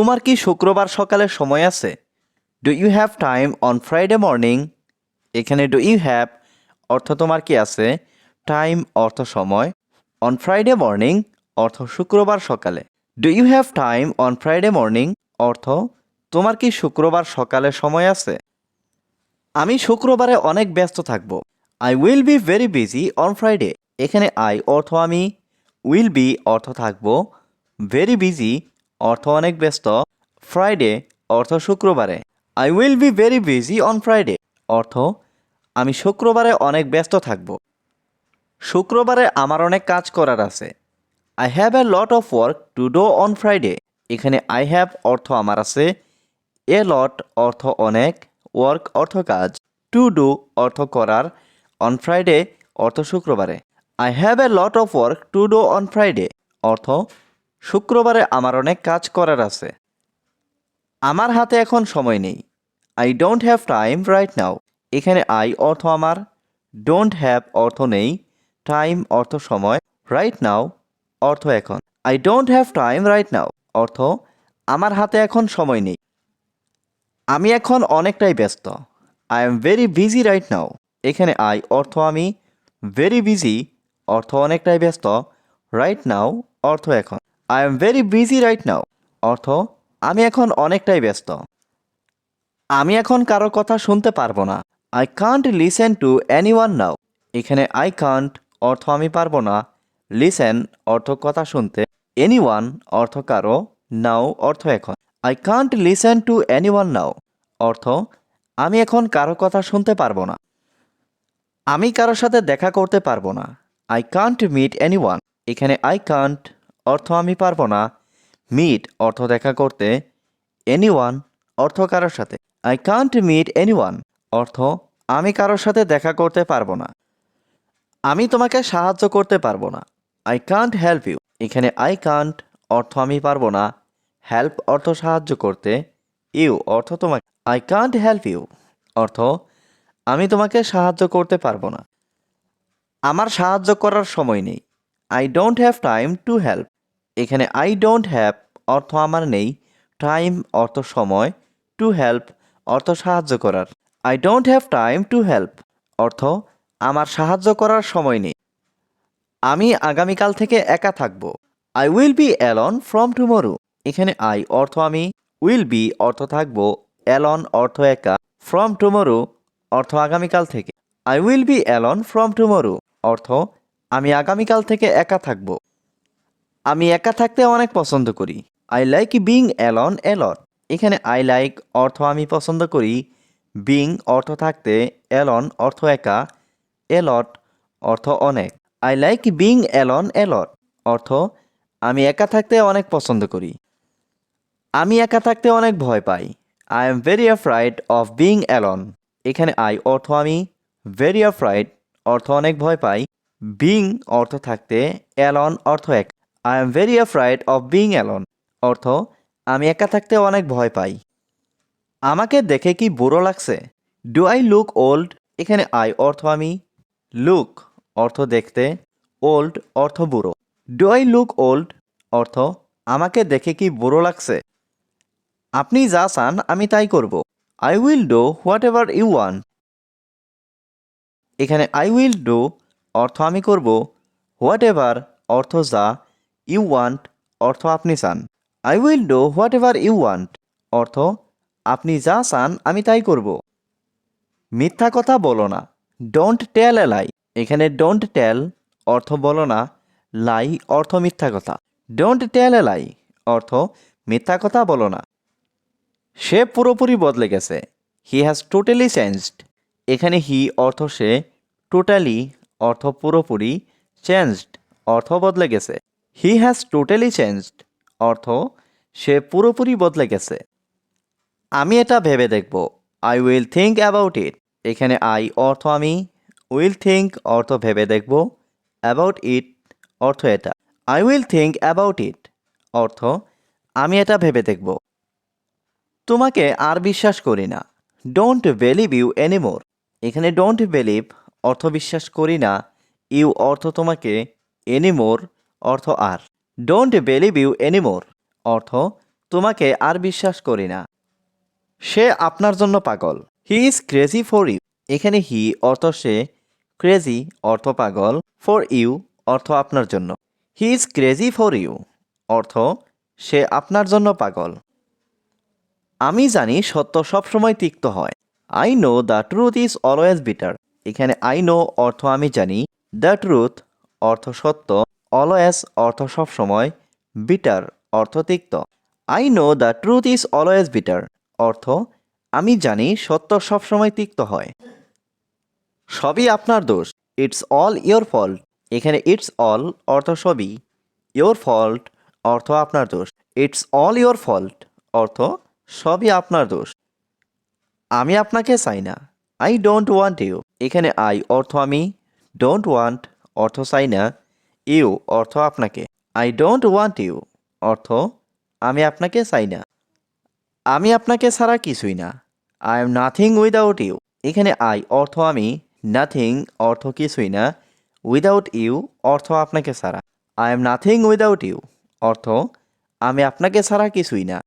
তোমার কি শুক্রবার সকালে সময় আছে? Do you have time on Friday morning এখানে ডু ইউ হ্যাভ অর্থ তোমার কি আছে? টাইম অর্থ সময়। অন ফ্রাইডে মর্নিং অর্থ শুক্রবার সকালে। Do you have time on Friday morning অর্থ, তোমার কি শুক্রবার সকালে সময় আছে? আমি শুক্রবারে অনেক ব্যস্ত থাকব। I will be very busy on Friday এখানে আই অর্থ আমি। উইল বি অর্থ থাকব। ভেরি বিজি অর্থ অনেক ব্যস্ত। ফ্রাইডে অর্থ শুক্রবারে। I will be very busy on Friday অর্থ, আমি শুক্রবারে অনেক ব্যস্ত থাকব। শুক্রবারে আমার অনেক কাজ করার আছে। I have a lot of work to do on Friday এখানে আই হ্যাভ অর্থ আমার আছে। এ লট অর্থ অনেক ওয়ার্ক অর্থ কাজ। টু ডু অর্থ করার। অন ফ্রাইডে অর্থ শুক্রবারে। I have a lot of work to do on Friday অর্থ শুক্রবারে আমার অনেক কাজ করার আছে। আমার হাতে এখন সময় নেই। I don't have time right now এখানে আই অর্থ আমার। ডোন্ট হ্যাভ অর্থ নেই। টাইম অর্থ সময়। রাইট নাও অর্থ এখন। I don't have time right now অর্থ আমার হাতে এখন সময় নেই। আমি এখন অনেকটাই ব্যস্ত। I am very busy right now এখানে আই অর্থ আমি। ভেরি বিজি অর্থ অনেকটাই ব্যস্ত। রাইট নাও অর্থ এখন। I am very busy right now অর্থ, আমি এখন অনেকটাই ব্যস্ত। আমি এখন কারও কথা শুনতে পারব না। I can't listen to anyone now এখানে আই কান্ট অর্থ আমি পারব না। লিসেন অর্থ কথা শুনতে। এনি ওয়ান অর্থ কারও। নাও অর্থ এখন। I can't listen to anyone now অর্থ, আমি এখন কারও কথা শুনতে পারব না। আমি কারোর সাথে দেখা করতে পারব না। I can't meet anyone এখানে আই কান্ট অর্থ আমি পারব না। মিট অর্থ দেখা করতে। এনি ওয়ান অর্থ কারোর সাথে। I can't meet anyone অর্থ আমি কারোর সাথে দেখা করতে পারব না। আমি তোমাকে সাহায্য করতে পারব না। আই কান্ট হেল্প ইউ এখানে আই কান্ট অর্থ আমি পারব না। হেল্প অর্থ সাহায্য করতে। ইউ অর্থ তোমাকে। আই কান্ট হেল্প ইউ অর্থ আমি তোমাকে সাহায্য করতে পারব না। আমার সাহায্য করার সময় নেই। I don't have time to help এখানে আই ডোন্ট হ্যাভ অর্থ আমার নেই টাইম অর্থ সময় টু হেল্প অর্থ সাহায্য করার। I don't have time to help অর্থ আমার সাহায্য করার সময় নেই। আমি আগামীকাল থেকে একা থাকব। I will be alone from tomorrow এখানে আই অর্থ আমি উইল বি অর্থ থাকব। অ্যালন অর্থ একা। ফ্রম টুমোরো অর্থ আগামীকাল থেকে। I will be alone from tomorrow অর্থ আমি আগামীকাল থেকে একা থাকব। আমি একা থাকতে অনেক পছন্দ করি। I like being alone a lot এখানে আই লাইক অর্থ আমি পছন্দ করি। বিং অর্থ থাকতে অ্যালন অর্থ একা এলট অর্থ অনেক। I like being alone a lot অর্থ, আমি একা থাকতে অনেক পছন্দ করি। আমি একা থাকতে অনেক ভয় পাই। I am very afraid of being alone এখানে আই অর্থ আমি ভেরি অ্যাফ্রাইড অর্থ অনেক ভয় পাই। বিং অর্থ থাকতে অ্যালন অর্থ এক। I am very afraid of being alone অর্থ, আমি একা থাকতে অনেক ভয় পাই। আমাকে দেখে কি বুড়ো লাগছে? ডু আই লুক ওল্ড এখানে আই অর্থ আমি লুক অর্থ দেখতে। ওল্ড অর্থ বুড়ো। ডু আই লুক ওল্ড অর্থ, আমাকে দেখে কি বুড়ো লাগছে? আপনি যা চান, আমি তাই করব। I will do whatever you want এখানে আই উইল ডু অর্থ আমি করব। হোয়াট এভার অর্থ যা ইউ ওয়ান্ট অর্থ আপনি চান। I will do whatever you want অর্থ আপনি যা চান আমি তাই করব। মিথ্যা কথা বলো না। ডোন্ট টেল এ লাই এখানে ডোন্ট টেল অর্থ বলো না। লাই অর্থ মিথ্যা কথা। ডোন্ট টেল এ লাই অর্থ মিথ্যা কথা বলো না। সে পুরোপুরি বদলে গেছে। হি হ্যাজ টোটালি চেঞ্জড এখানে হি অর্থ সে টোটালি অর্থ পুরোপুরি চেঞ্জড অর্থ বদলে গেছে। হি হ্যাজ টোটালি চেঞ্জড অর্থ, সে পুরোপুরি বদলে গেছে। আমি এটা ভেবে দেখব। I will think about it এখানে আই অর্থ আমি। উইল থিঙ্ক অর্থ ভেবে দেখব। অ্যাবাউট ইট অর্থ এটা। I will think about it অর্থ, আমি এটা ভেবে দেখব। তোমাকে আর বিশ্বাস করি না। ডোন্ট বিলিভ ইউ এনিমোর এখানে ডোন্ট বিলিভ অর্থ বিশ্বাস করি না। ইউ অর্থ তোমাকে এনিমোর অর্থ আর। ডোন্ট বিলিভ ইউ এনিমোর অর্থ, তোমাকে আর বিশ্বাস করি না। সে আপনার জন্য পাগল। He is crazy for you এখানে হি অর্থ সে। ক্রেজি অর্থ পাগল ফর ইউ অর্থ আপনার জন্য। He is crazy for you অর্থ, সে আপনার জন্য পাগল। আমি জানি সত্য সবসময় তিক্ত হয়। I know the truth is always bitter এখানে আই নো অর্থ আমি জানি। দ্য ট্রুথ অর্থ সত্য। অলওয়েজ অর্থ সবসময় বিটার অর্থ তিক্ত। I know the truth is always bitter অর্থ, আমি জানি সত্য সবসময় তিক্ত হয়। সবই আপনার দোষ। ইটস অল ইয়োর ফল্ট এখানে ইটস অল অর্থ সবই। ইয়োর ফল্ট অর্থ আপনার দোষ। ইটস অল ইয়োর ফল্ট অর্থ সবই আপনার দোষ। আমি আপনাকে চাই না। আই ডোন্ট ওয়ান্ট ইউ এখানে আই অর্থ আমি। ডোন্ট ওয়ান্ট অর্থ চাই না। ইউ অর্থ আপনাকে। আই ডোন্ট ওয়ান্ট ইউ অর্থ আমি আপনাকে চাই না। আমি আপনাকে ছাড়া কিছুই না। I am nothing without you এখানে আই অর্থ আমি নাথিং অর্থ কিছুই না। উইদাউট ইউ অর্থ আপনাকে ছাড়া। I am nothing without you অর্থ আমি আপনাকে ছাড়া কিছুই না।